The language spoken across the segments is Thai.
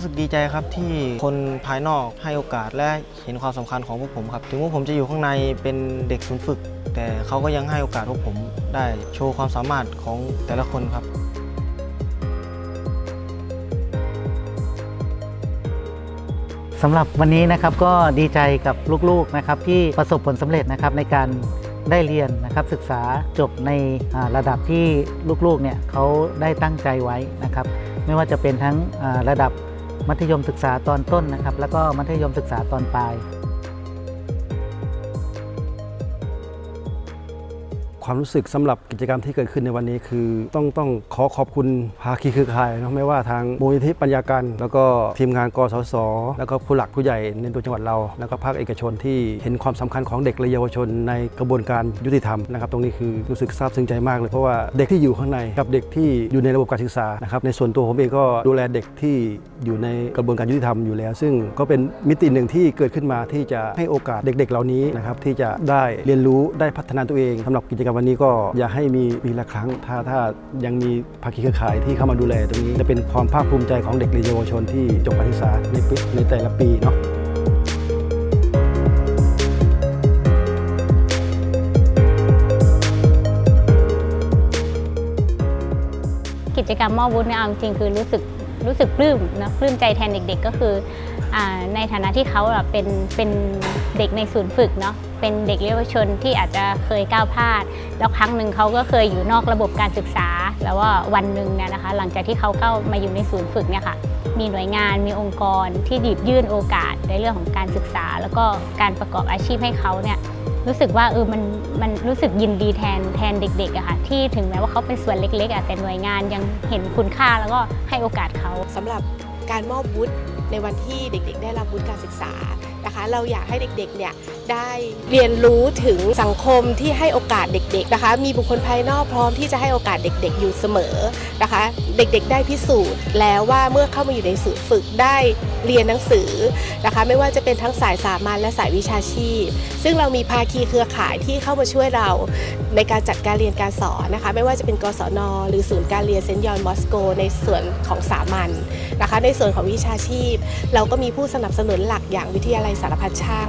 ู้สึกดีใจครับที่คนภายนอกให้โอกาสและเห็นความสำคัญของพวกผมครับ ถึงว่าผมจะอยู่ข้างในเป็นเด็กศูนย์ฝึก แต่เขาก็ยังให้โอกาสพวกผมได้โชว์ความสามารถของแต่ละคนครับสำหรับวันนี้นะครับก็ดีใจกับลูกๆนะครับที่ประสบผลสำเร็จนะครับในการได้เรียนนะครับศึกษาจบในระดับที่ลูกๆเนี่ยเขาได้ตั้งใจไว้นะครับ ไม่ว่าจะเป็นทั้งระดับ มัธยมศึกษาตอนต้นนะครับ แล้วก็มัธยมศึกษาตอนปลาย ความรู้สึกสำหรับกิจกรรมที่เกิดขึ้นในวันนี้คือ ต้องต้องขอขอบคุณภาคีเครือข่ายนะไม่ว่าทางมูลนิธิปัญญาการแล้วก็ทีมงานกสศแล้วก็ผู้หลักผู้ใหญ่ในตัวจังหวัดเรา แล้วก็ภาคเอกชนที่เห็นความสำคัญของเด็กและเยาวชน ในกระบวนการยุติธรรมนะครับ ตรงนี้คือรู้สึกซาบซึ้งใจมากเลยเพราะว่าเด็กที่อยู่ข้างในกับเด็กที่อยู่ในระบบการศึกษานะครับในส่วนตัวผมเองก็ดูแลเด็กที่อยู่ในกระบวนการยุติธรรมอยู่แล้ว ซึ่งก็เป็นมิติหนึ่งที่เกิดขึ้นมาที่จะให้โอกาสเด็ก ๆ เหล่านี้นะครับที่จะได้เรียนรู้ได้พัฒนาตัวเองสำหรับกิจกรรมวันนี้ก็อย่าให้มีปีละครั้ง ถ้าถ้ายังมีภาคีเครือข่ายที่เข้ามาดูแลตรงนี้จะเป็นความภาคภูมิใจของเด็กและเยาวชนที่จบการศึกษาในปีในแต่ละปีเนาะกิจกรรมมอบวุฒิเนี่ยเอาจริงๆคือรู้สึกรู้สึกปลื้มนะปลื้มใจแทนเด็ก ๆ ก็คือ ในฐานะที่เขาเป็นเป็นเด็กในศูนย์ฝึกเนาะเป็นเด็กเยาวชนที่อาจจะเคยก้าวพลาด แล้วครั้งหนึ่งเขาก็เคยอยู่นอกระบบการศึกษา แล้วว่าวันหนึ่งเนี่ยนะคะ หลังจากที่เขาเข้ามาอยู่ในศูนย์ฝึกเนี่ยค่ะมีหน่วยงานมีองค์กรที่หยิบยื่นโอกาสในเรื่องของการศึกษา แล้วก็การประกอบอาชีพให้เขาเนี่ยรู้สึกว่าเออมันมันรู้สึกยินดีแทนแทนเด็กๆอะค่ะที่ถึงแม้ว่าเขาเป็นส่วนเล็กๆอะแต่หน่วยงานยังเห็นคุณค่าแล้วก็ให้โอกาสเขาสำหรับการมอบวุฒิ ในวันที่เด็กๆ ได้รับวุฒิการศึกษา นะคะ เราอยากให้เด็กๆเนี่ยได้เรียนรู้ถึงสังคมที่ให้โอกาสเด็กๆนะคะ มีบุคคลภายนอกพร้อมที่จะให้โอกาสเด็กๆอยู่เสมอนะคะ เด็กๆได้พิสูจน์แล้วว่าเมื่อเข้ามาอยู่ในศูนย์ฝึกได้เรียนหนังสือนะคะ ไม่ว่าจะเป็นทั้งสายสามัญและสายวิชาชีพ ซึ่งเรามีภาคีเครือข่ายที่เข้ามาช่วยเราในการจัดการเรียนการสอนนะคะ ไม่ว่าจะเป็นกศน หรือศูนย์การเรียนเซนต์ยอนมอสโก ในส่วนของสามัญนะคะ ในส่วนของวิชาชีพ เราก็มีผู้สนับสนุนหลักอย่างวิทยาลัยสารพัดช่าง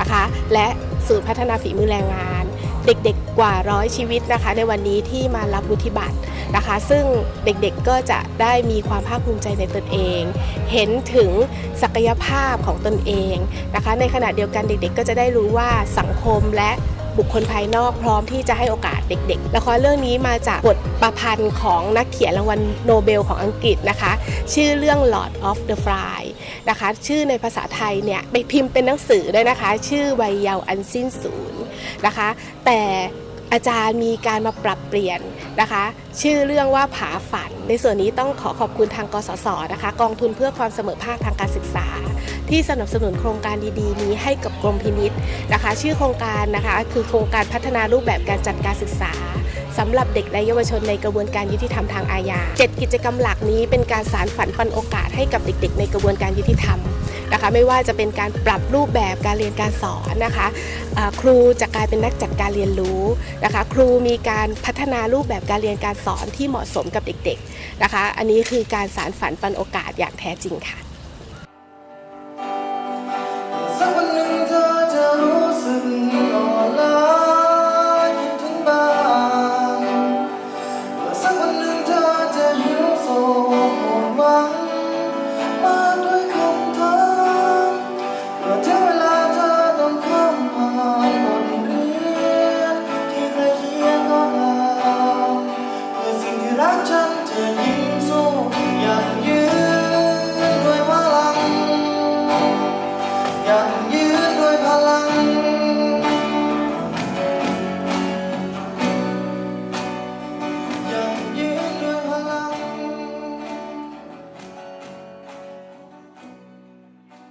นะคะ และศูนย์พัฒนาฝีมือแรงงาน เด็กๆกว่าร้อยชีวิตนะคะ ในวันนี้ที่มารับวุฒิบัตรนะคะ ซึ่งเด็กๆก็จะได้มีความภาคภูมิใจในตนเอง เห็นถึงศักยภาพของตนเองนะคะ ในขณะเดียวกันเด็กๆ ก็จะได้รู้ว่าสังคมและ บุคคลภายนอกพร้อมที่จะให้โอกาสเด็กๆละครเรื่องนี้มาจากบทประพันธ์ของนักเขียนรางวัลโนเบลของอังกฤษนะคะ ชื่อเรื่อง Lord of the Fly นะคะ ชื่อในภาษาไทยเนี่ยไปพิมพ์เป็นหนังสือด้วยนะคะ ชื่อวัยเยาวอันสิ้นสูญนะคะ แต่ อาจารย์มีการมาปรับเปลี่ยนนะคะ ชื่อเรื่องว่าผาฝัน ในส่วนนี้ต้องขอขอบคุณทางกสศนะคะ กองทุนเพื่อความเสมอภาคทางการศึกษา ที่สนับสนุนโครงการดีๆ นี้ให้กับกรมพินิษนะคะ ชื่อโครงการนะคะ คือโครงการพัฒนารูปแบบการจัดการศึกษา สำหรับเด็กและเยาวชนในกระบวนการยุติธรรมทางอาญา7กิจกรรมหลักนี้เป็นการสารฝันปันโอกาสให้กับเด็ก ๆ ในกระบวนการยุติธรรมนะคะไม่ว่าจะเป็นการปรับรูปแบบการเรียนการสอนนะคะครูจะกลายเป็นนักจัดการเรียนรู้นะคะครูมีการพัฒนารูปแบบการเรียนการสอนที่เหมาะสมกับเด็กๆนะคะอันนี้คือการสารฝันปันโอกาสอย่างแท้จริงค่ะ afternoon.